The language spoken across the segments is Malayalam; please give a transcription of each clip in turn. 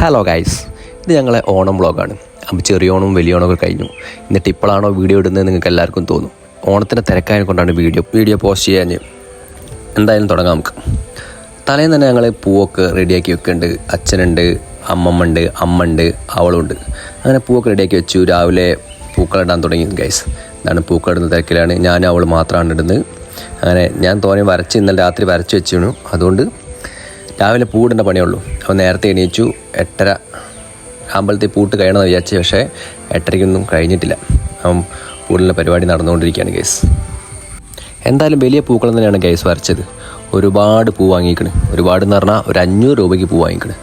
ഹലോ ഗൈസ് ഇത് ഞങ്ങളെ ഓണം വ്ളോഗാണ്. അപ്പം ചെറിയ ഓണവും വലിയ ഓണമൊക്കെ കഴിഞ്ഞു. എന്നിട്ട് ഇപ്പോഴാണോ വീഡിയോ ഇടുന്നത് നിങ്ങൾക്ക് എല്ലാവർക്കും തോന്നും. ഓണത്തിന്റെ തിരക്കായത് കൊണ്ടാണ് വീഡിയോ വീഡിയോ പോസ്റ്റ് ചെയ്യാൻ എന്തായാലും തുടങ്ങാം നമുക്ക്. തലേന്ന് തന്നെ ഞങ്ങൾ പൂവൊക്കെ റെഡിയാക്കി വെക്കുന്നുണ്ട്. അച്ഛനുണ്ട് അമ്മമ്മ ഉണ്ട് അമ്മ ഉണ്ട് അവളുണ്ട്. അങ്ങനെ പൂവൊക്കെ റെഡിയാക്കി വെച്ചു. രാവിലെ പൂക്കളിടാൻ തുടങ്ങി ഗൈസ് ഇതാണ് പൂക്കളിടുന്ന തിരക്കിലാണ്. ഞാനും അവൾ മാത്രമാണ് ഇടുന്നത്. അങ്ങനെ ഞാൻ തോനെ വരച്ച് ഇന്നലെ രാത്രി വരച്ച് വെച്ചിരുന്നു. അതുകൊണ്ട് രാവിലെ പൂടേണ്ട പണിയുള്ളൂ. അപ്പോൾ നേരത്തെ എണീച്ചു എട്ടര അമ്പലത്തിൽ പൂട്ട് കഴിയണമെന്ന് വിചാരിച്ചു പക്ഷേ എട്ടരയ്ക്കൊന്നും കഴിഞ്ഞിട്ടില്ല. അപ്പം പൂടിന്റെ പരിപാടി നടന്നുകൊണ്ടിരിക്കുകയാണ് കേസ് എന്തായാലും വലിയ പൂക്കളം തന്നെയാണ് ഗൈസ് വരച്ചത്. ഒരുപാട് പൂ വാങ്ങിക്കണ്. ഒരുപാട് എന്ന് പറഞ്ഞാൽ ഒരു അഞ്ഞൂറ് രൂപയ്ക്ക് പൂ വാങ്ങിക്കണ്.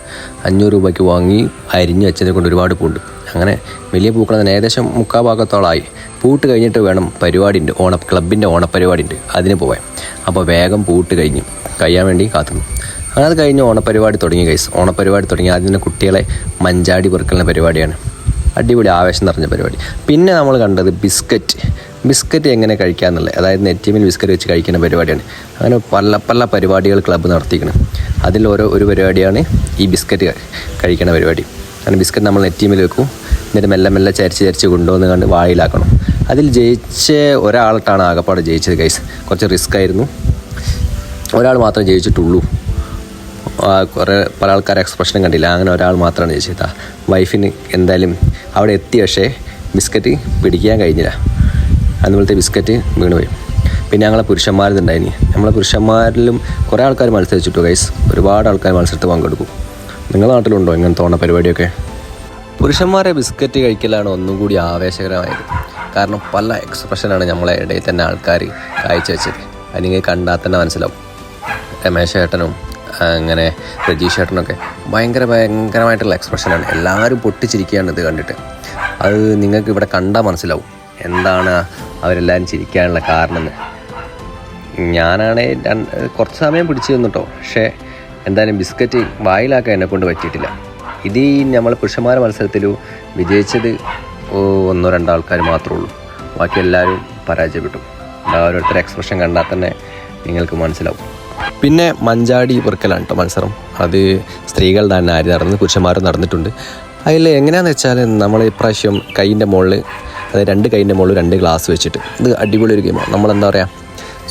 അഞ്ഞൂറ് രൂപയ്ക്ക് വാങ്ങി അരിഞ്ഞ് വെച്ചതിനെ കൊണ്ട് ഒരുപാട് പൂണ്ട്. അങ്ങനെ വലിയ പൂക്കളം തന്നെ ഏകദേശം മുക്കാൽ ഭാഗത്തോളമായി. പൂട്ട് കഴിഞ്ഞിട്ട് വേണം പരിപാടി ഉണ്ട് ഓണ ക്ലബിന്റെ ഓണപ്പരിപാടി ഉണ്ട് അതിന് പോവാൻ. അപ്പോൾ വേഗം പൂട്ട് കഴിഞ്ഞ് കഴിയാൻ വേണ്ടി കാത്തുന്നു. അങ്ങനെ അത് കഴിഞ്ഞ് ഓണപ്പരിപാടി തുടങ്ങി കൈസ് ഓണപരിപാടി തുടങ്ങി. ആദ്യം തന്നെ കുട്ടികളെ മഞ്ചാടി പെറുക്കലിന്റെ പരിപാടിയാണ്. അടിപൊളി ആവേശം നിറഞ്ഞ പരിപാടി. പിന്നെ നമ്മൾ കണ്ടത് ബിസ്ക്കറ്റ്. ബിസ്ക്കറ്റ് എങ്ങനെ കഴിക്കാമെന്നുള്ളത് അതായത് നെറ്റിമിൽ ബിസ്ക്കറ്റ് വെച്ച് കഴിക്കുന്ന പരിപാടിയാണ്. അങ്ങനെ പല പല പരിപാടികൾ ക്ലബ്ബ് നടത്തിക്കണം അതിൽ ഓരോ ഒരു പരിപാടിയാണ് ഈ ബിസ്ക്കറ്റ് കഴിക്കുന്ന പരിപാടി. അങ്ങനെ ബിസ്ക്കറ്റ് നമ്മൾ നെറ്റിമിൽ വെക്കും. എന്നിട്ട് മെല്ലെ മെല്ലെ ചരിച്ച് ചരിച്ച് കൊണ്ടുവന്ന് കണ്ട് വായിലാക്കണം. അതിൽ ജയിച്ച ഒരാളിട്ടാണ് ആകപ്പാട് ജയിച്ചത് ഗൈസ് കുറച്ച് റിസ്ക് ആയിരുന്നു. ഒരാൾ മാത്രമേ ജയിച്ചിട്ടുള്ളൂ. കുറേ പല ആൾക്കാരെ എക്സ്പ്രഷൻ കണ്ടില്ല. അങ്ങനെ ഒരാൾ മാത്രമാണ് ചേച്ചി വൈഫിന് എന്തായാലും അവിടെ എത്തി. പക്ഷേ ബിസ്ക്കറ്റ് പിടിക്കാൻ കഴിഞ്ഞില്ല. അതുപോലത്തെ ബിസ്ക്കറ്റ് വീണുപോയി പിന്നെ ഞങ്ങളെ പുരുഷന്മാരുണ്ടായിനി നമ്മളെ പുരുഷന്മാരിലും കുറേ ആൾക്കാർ മത്സരിച്ചിട്ടു ഗൈസ് ഒരുപാട് ആൾക്കാർ മത്സരത്തിൽ പങ്കെടുക്കും. നിങ്ങളുടെ നാട്ടിലുണ്ടോ ഇങ്ങനെ ഓണ പരിപാടിയൊക്കെ? പുരുഷന്മാരെ ബിസ്ക്കറ്റ് കഴിക്കലാണ് ഒന്നും കൂടി ആവേശകരമായത്. കാരണം പല എക്സ്പ്രഷനാണ് നമ്മളെ ഇടയിൽ തന്നെ ആൾക്കാർ കാഴ്ചവെച്ചത്. അത് നിങ്ങൾ കണ്ടാൽ തന്നെ മനസ്സിലാവും. രമേശ് ചേട്ടനും അങ്ങനെ രജീഷ് ചേട്ടനൊക്കെ ഭയങ്കര ഭയങ്കരമായിട്ടുള്ള എക്സ്പ്രഷനാണ് എല്ലാവരും പൊട്ടിച്ചിരിക്കുകയാണ് ഇത് കണ്ടിട്ട്. അത് നിങ്ങൾക്ക് ഇവിടെ കണ്ടാൽ മനസ്സിലാവും. എന്താണ് അവരെല്ലാവരും ചിരിക്കാനുള്ള കാരണം എന്ന് ഞാനാണേ രണ്ട് കുറച്ച് സമയം പിടിച്ചു തന്നിട്ടോ പക്ഷേ എന്തായാലും ബിസ്ക്കറ്റ് വായിലാക്കാൻ എന്നെ കൊണ്ട് പറ്റിയിട്ടില്ല. ഇത് ഈ നമ്മൾ പുരുഷന്മാരെ മത്സരത്തിൽ വിജയിച്ചത് ഒന്നോ രണ്ടോ ആൾക്കാർ മാത്രമേ ഉള്ളൂ. ബാക്കി എല്ലാവരും പരാജയപ്പെട്ടു. ഓരോരുത്തരുടെ എക്സ്പ്രഷൻ കണ്ടാൽ തന്നെ നിങ്ങൾക്ക് മനസ്സിലാവും. പിന്നെ മഞ്ചാടി പെറുക്കലാണ് കേട്ടോ മത്സരം. അത് സ്ത്രീകൾ തന്നെ ആര് നടന്ന് പുരുഷന്മാരും നടന്നിട്ടുണ്ട്. അതിൽ എങ്ങനെയാണെന്ന് വെച്ചാൽ നമ്മൾ ഇപ്രാവശ്യം കൈയിന്റെ മുകളിൽ അതായത് രണ്ട് കൈയിന്റെ മുകളിൽ രണ്ട് ഗ്ലാസ് വെച്ചിട്ട്. ഇത് അടിപൊളി ഒരു ഗെയിമാണ് നമ്മളെന്താ പറയുക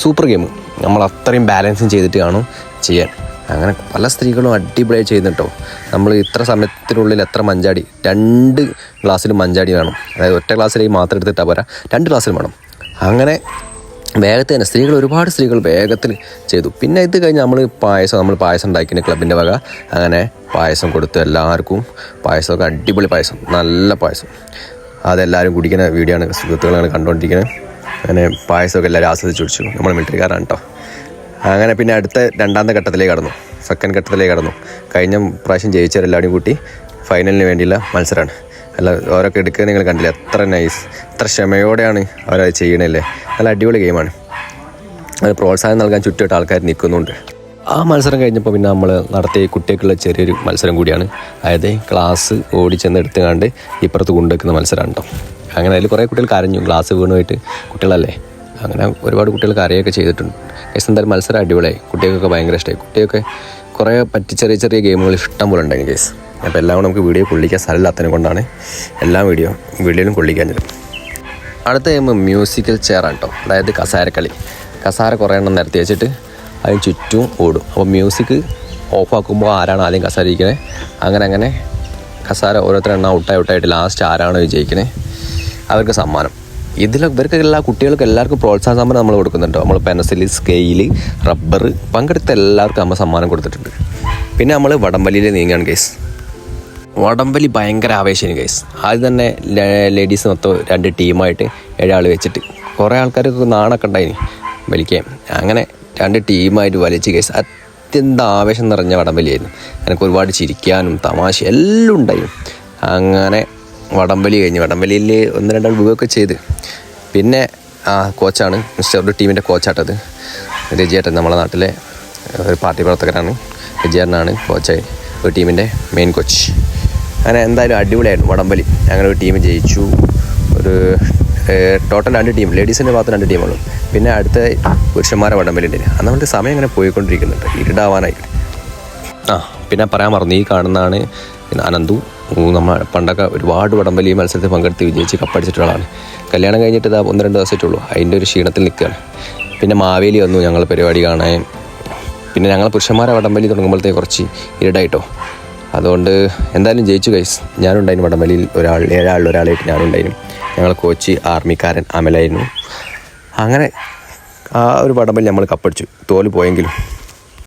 സൂപ്പർ ഗെയിം നമ്മൾ അത്രയും ബാലൻസും ചെയ്തിട്ട് കാണും ചെയ്യാൻ. അങ്ങനെ പല സ്ത്രീകളും അടിപൊളിയായി ചെയ്യുന്നുണ്ടോ നമ്മൾ ഇത്ര സമയത്തിനുള്ളിൽ എത്ര മഞ്ചാടി? രണ്ട് ഗ്ലാസ്സിലും മഞ്ചാടി വേണം. അതായത് ഒറ്റ ഗ്ലാസ്സിലേക്ക് മാത്രം എടുത്തിട്ടാൽ പോരാ. രണ്ട് ഗ്ലാസ്സിലും വേണം. അങ്ങനെ വേഗത്തിൽ തന്നെ സ്ത്രീകൾ ഒരുപാട് സ്ത്രീകൾ വേഗത്തിൽ ചെയ്തു. പിന്നെ ഇത് കഴിഞ്ഞ് നമ്മൾ പായസം നമ്മൾ പായസം ഉണ്ടാക്കിയ ക്ലബിന്റെ വക. അങ്ങനെ പായസം കൊടുത്തു എല്ലാവർക്കും പായസമൊക്കെ അടിപൊളി പായസം നല്ല പായസം. അതെല്ലാവരും കുടിക്കുന്ന വീഡിയോ ആണ് സുഹൃത്തുക്കളാണ് കണ്ടുകൊണ്ടിരിക്കുന്നത് അങ്ങനെ പായസമൊക്കെ എല്ലാവരും ആസ്വദിച്ച് കുടിച്ചു. നമ്മൾ മിലിറ്ററിക്കാരാണ് കേട്ടോ അങ്ങനെ പിന്നെ അടുത്ത രണ്ടാമത്തെ ഘട്ടത്തിലേക്ക് കടന്നു. സെക്കൻഡ് ഘട്ടത്തിലേക്ക് കടന്നു. കഴിഞ്ഞ പ്രാവശ്യം ജയിച്ചവരെല്ലാവരും കൂട്ടി ഫൈനലിന് വേണ്ടിയുള്ള മത്സരമാണ് അല്ല ഓരോക്കെ എടുക്കുക നിങ്ങൾ കണ്ടില്ല? എത്ര നൈസ് എത്ര ക്ഷമയോടെയാണ് അവരത് ചെയ്യണല്ലേ? നല്ല അടിപൊളി ഗെയിമാണ് അത് പ്രോത്സാഹനം നൽകാൻ ചുറ്റുമായിട്ട് ആൾക്കാർ നിൽക്കുന്നുണ്ട്. ആ മത്സരം കഴിഞ്ഞപ്പോൾ പിന്നെ നമ്മൾ നടത്തിയ കുട്ടികൾക്കുള്ള ചെറിയൊരു മത്സരം കൂടിയാണ്. അതായത് ക്ലാസ് ഓടിച്ചെന്ന് എടുത്തുകൊണ്ട് ഇപ്പുറത്ത് കൊണ്ടുവെക്കുന്ന മത്സരം ഉണ്ടോ അങ്ങനെ അതിൽ കുറേ കുട്ടികൾ കരഞ്ഞു ക്ലാസ് വീണുമായിട്ട് കുട്ടികളല്ലേ? അങ്ങനെ ഒരുപാട് കുട്ടികൾ കരയൊക്കെ ചെയ്തിട്ടുണ്ട്. എന്തായാലും മത്സരം അടിപൊളിയായി. കുട്ടികൾക്കൊക്കെ ഭയങ്കര ഇഷ്ടമായി കുട്ടികൾക്ക് കുറേ പറ്റി ചെറിയ ചെറിയ ഗെയിമുകൾ ഇഷ്ടം പോലെ ഉണ്ടെങ്കിൽ കേസ് അപ്പോൾ എല്ലാം കൂടെ നമുക്ക് വീഡിയോ കൊള്ളിക്കാൻ സ്ഥലമില്ലാത്തതിനെ കൊണ്ടാണ് എല്ലാ വീഡിയോ വീഡിയോയിലും കൊള്ളിക്കാഞ്ഞത് അടുത്ത ഗെയിം മ്യൂസിക്കൽ ചെയറാണ് കേട്ടോ അതായത് കസാരക്കളി. കസാര കുറേ എണ്ണം നിരത്തി വെച്ചിട്ട് അതിന് ചുറ്റും ഓടും. അപ്പോൾ മ്യൂസിക് ഓഫാക്കുമ്പോൾ ആരാണ് ആദ്യം കസാര ഇരിക്കുന്നത് അങ്ങനെ അങ്ങനെ കസാര ഓരോരുത്തരെണ്ണം ഔട്ടായി ഔട്ടായിട്ട് ലാസ്റ്റ് ആരാണ് വിജയിക്കുന്നത് അവർക്ക് സമ്മാനം. ഇതിൽ ഇവർക്ക് എല്ലാ കുട്ടികൾക്ക് എല്ലാവർക്കും പ്രോത്സാഹന സമ്മാനം നമ്മൾ കൊടുക്കുന്നുണ്ട്. നമ്മൾ പെൻസിൽ സ്കെയിൽ റബ്ബർ പങ്കെടുത്ത എല്ലാവർക്കും നമ്മൾ സമ്മാനം കൊടുത്തിട്ടുണ്ട്. പിന്നെ നമ്മൾ വടംവലിയിൽ നീങ്ങാണ് കേസ് വടംവലി ഭയങ്കര ആവേശമാണ് കേസ് ആദ്യം തന്നെ ലേഡീസ് മൊത്തം രണ്ട് ടീമായിട്ട് ഏഴാൾ വെച്ചിട്ട് കുറേ ആൾക്കാർക്ക് നാണൊക്കെ ഉണ്ടായി വലിക്കാൻ. അങ്ങനെ രണ്ട് ടീമായിട്ട് വലിച്ച് കേസ് അത്യന്ത ആവേശം നിറഞ്ഞ വടംവലിയായിരുന്നു. എനിക്ക് ഒരുപാട് ചിരിക്കാനും തമാശ എല്ലാം ഉണ്ടായിരുന്നു അങ്ങനെ വടംവലി കഴിഞ്ഞ്. വടംവലിയിൽ ഒന്ന് രണ്ടാൾ വിവൊക്കെ ചെയ്ത്. പിന്നെ ആ കോച്ചാണ്. മിസ്റ്റർ ടീമിന്റെ കോച്ചാട്ടത് രജിയേട്ടൻ നമ്മളെ നാട്ടിലെ ഒരു പാർട്ടി പ്രവർത്തകനാണ്. രജിയേട്ടനാണ് കോച്ചായി ഒരു ടീമിന്റെ മെയിൻ കോച്ച് അങ്ങനെ എന്തായാലും അടിപൊളിയായിരുന്നു വടംവലി. അങ്ങനെ ഒരു ടീം ജയിച്ചു. ഒരു ടോട്ടൽ രണ്ട് ടീം ലേഡീസിന്റെ ഭാഗത്ത് രണ്ട് ടീമുള്ളൂ പിന്നെ അടുത്ത പുരുഷന്മാരെ വടംവലി ഉണ്ട് അന്ന് നമ്മുടെ സമയം ഇങ്ങനെ പോയിക്കൊണ്ടിരിക്കുന്നുണ്ട്. ഇരുടാവാനായിട്ട് ആ പിന്നെ പറയാൻ മറന്നു. ഈ കാണുന്നതാണ് അനന്തു. നമ്മൾ പണ്ടൊക്കെ ഒരുപാട് വടംവലി മത്സരത്തിൽ പങ്കെടുത്ത് വിജയിച്ച് കപ്പടിച്ചിട്ടുള്ള ആളാണ് കല്യാണം കഴിഞ്ഞിട്ട് ഇതാ ഒന്ന് രണ്ട് ദിവസമായിട്ടുള്ളൂ. അതിന്റെ ഒരു ക്ഷീണത്തിൽ നിൽക്കുകയാണ്. പിന്നെ മാവേലി വന്നു ഞങ്ങൾ പരിപാടി കാണാൻ. പിന്നെ ഞങ്ങൾ പുരുഷന്മാരെ വടംവലി തുടങ്ങുമ്പോഴത്തേക്ക് കുറച്ച് ഇരടായിട്ടോ അതുകൊണ്ട് എന്തായാലും ജയിച്ചു കൈസ് ഞാനുണ്ടായിരുന്നു വടംവലിയിൽ ഒരാൾ ഏഴാളിൽ ഒരാളായിട്ട് ഞാനുണ്ടായിരുന്നു ഞങ്ങൾ കോച്ച് ആർമിക്കാരൻ അമലായിരുന്നു. അങ്ങനെ ആ ഒരു വടംവലി നമ്മൾ കപ്പടിച്ചു. തോൽ പോയെങ്കിലും